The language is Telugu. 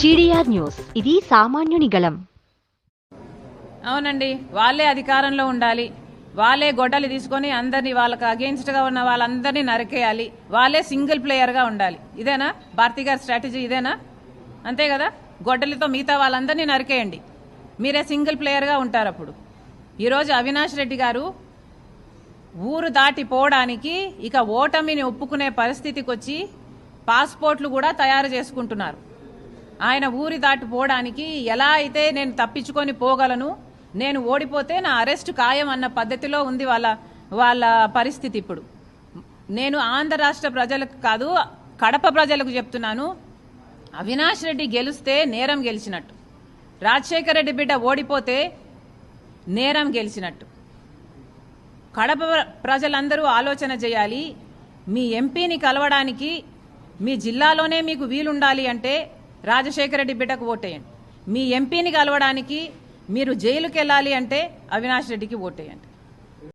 GDR news. ఇది సామాన్యుని గళం అవునండి వాళ్ళే అధికారంలో ఉండాలి. వాళ్ళే గొడ్డలు తీసుకొని అందరినీ వాళ్ళకి అగేన్స్ట్గా ఉన్న వాళ్ళందరినీ నరికేయాలి. వాళ్ళే సింగిల్ ప్లేయర్గా ఉండాలి. ఇదేనా? భారతి గారి స్ట్రాటజీ ఇదేనా? అంతే కదా? గొడ్డలితో మిగతా వాళ్ళందరినీ నరికేయండి. మీరే సింగిల్ ప్లేయర్గా ఉంటారు అప్పుడు. ఈరోజు అవినాష్ రెడ్డి గారు ఊరు దాటి పోవడానికి ఇక ఓటమిని ఒప్పుకునే పరిస్థితికి వచ్చి పాస్పోర్ట్లు కూడా తయారు చేసుకుంటున్నారు. ఆయన ఊరి దాటి పోవడానికి ఎలా అయితే నేను తప్పించుకొని పోగలను నేను ఓడిపోతే నా అరెస్ట్ ఖాయం అన్న పద్ధతిలో ఉంది వాళ్ళ వాళ్ళ పరిస్థితి ఇప్పుడు. నేను ఆంధ్ర రాష్ట్ర ప్రజలకు కాదు కడప ప్రజలకు చెప్తున్నాను అవినాష్ రెడ్డి గెలిస్తే నేరం గెలిచినట్టు. రాజశేఖర రెడ్డి బిడ్డ ఓడిపోతే నేరం గెలిచినట్టు. కడప ప్రజలందరూ ఆలోచన చేయాలి మీ ఎంపీని కలవడానికి మీ జిల్లాలోనే మీకు వీలుండాలి అంటే రాజశేఖర రెడ్డి బిడ్డకు ఓటేయండి. మీ ఎంపీని కలవడానికి మీరు జైలుకి వెళ్ళాలి అంటే అవినాష్ రెడ్డికి ఓటేయండి.